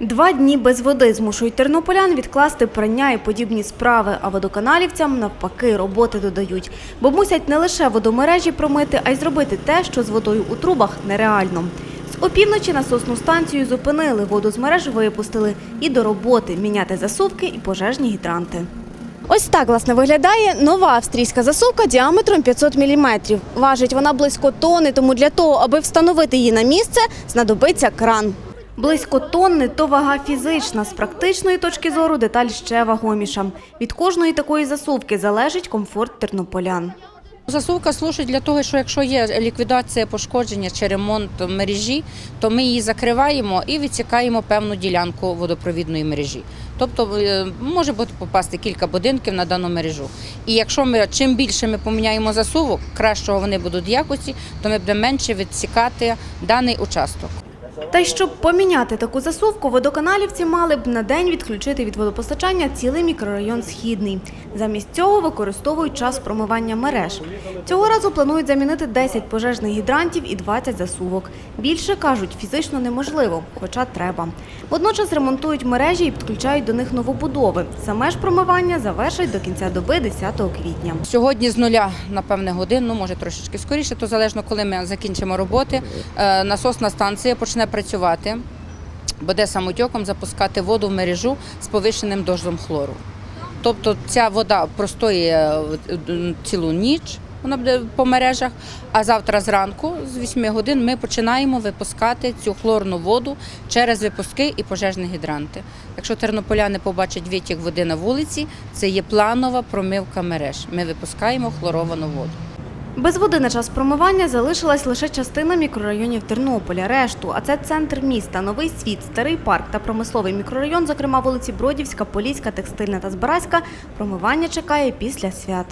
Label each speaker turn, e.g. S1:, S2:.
S1: Два дні без води змушують тернополян відкласти прання і подібні справи, а водоканалівцям навпаки роботи додають. Бо мусять не лише водомережі промити, а й зробити те, що з водою у трубах нереально. З опівночі насосну станцію зупинили, воду з мереж випустили і до роботи міняти засувки і пожежні гідранти. Ось так, власне, виглядає нова австрійська засувка діаметром 500 мм. Важить вона близько тони, тому для того, аби встановити її на місце, знадобиться кран. Близько тонни – то вага фізична. З практичної точки зору деталь ще вагоміша. Від кожної такої засувки залежить комфорт тернополян.
S2: Засувка служить для того, що якщо є ліквідація пошкодження чи ремонт мережі, то ми її закриваємо і відсікаємо певну ділянку водопровідної мережі. Тобто е, може бути попасти кілька будинків на дану мережу. І якщо ми чим більше ми поміняємо засувок, кращого вони будуть якості, то ми будемо менше відсікати даний участок.
S1: Та й щоб поміняти таку засувку, водоканалівці мали б на день відключити від водопостачання цілий мікрорайон Східний. Замість цього використовують час промивання мереж. Цього разу планують замінити 10 пожежних гідрантів і 20 засувок. Більше, кажуть, фізично неможливо, хоча треба. Водночас ремонтують мережі і підключають до них новобудови. Саме ж промивання завершать до кінця доби 10 квітня.
S2: Сьогодні з нуля, напевне, годин, ну може трошечки скоріше, то залежно, коли ми закінчимо роботи, е, насосна станція почне працювати, буде самотьоком запускати воду в мережу з повищеним дозом хлору. Тобто ця вода простоє е, цілу ніч, вона буде по мережах, а завтра зранку з 8 годин ми починаємо випускати цю хлорну воду через випуски і пожежні гідранти. Якщо тернополяни побачать витік води на вулиці, це є планова промивка мереж. Ми випускаємо хлоровану воду.
S1: Без води на час промивання залишилась лише частина мікрорайонів Тернополя. Решту, а це центр міста, Новий Світ, Старий парк та промисловий мікрорайон, зокрема вулиці Бродівська, Поліська, Текстильна та Збаразька, промивання чекає після свят.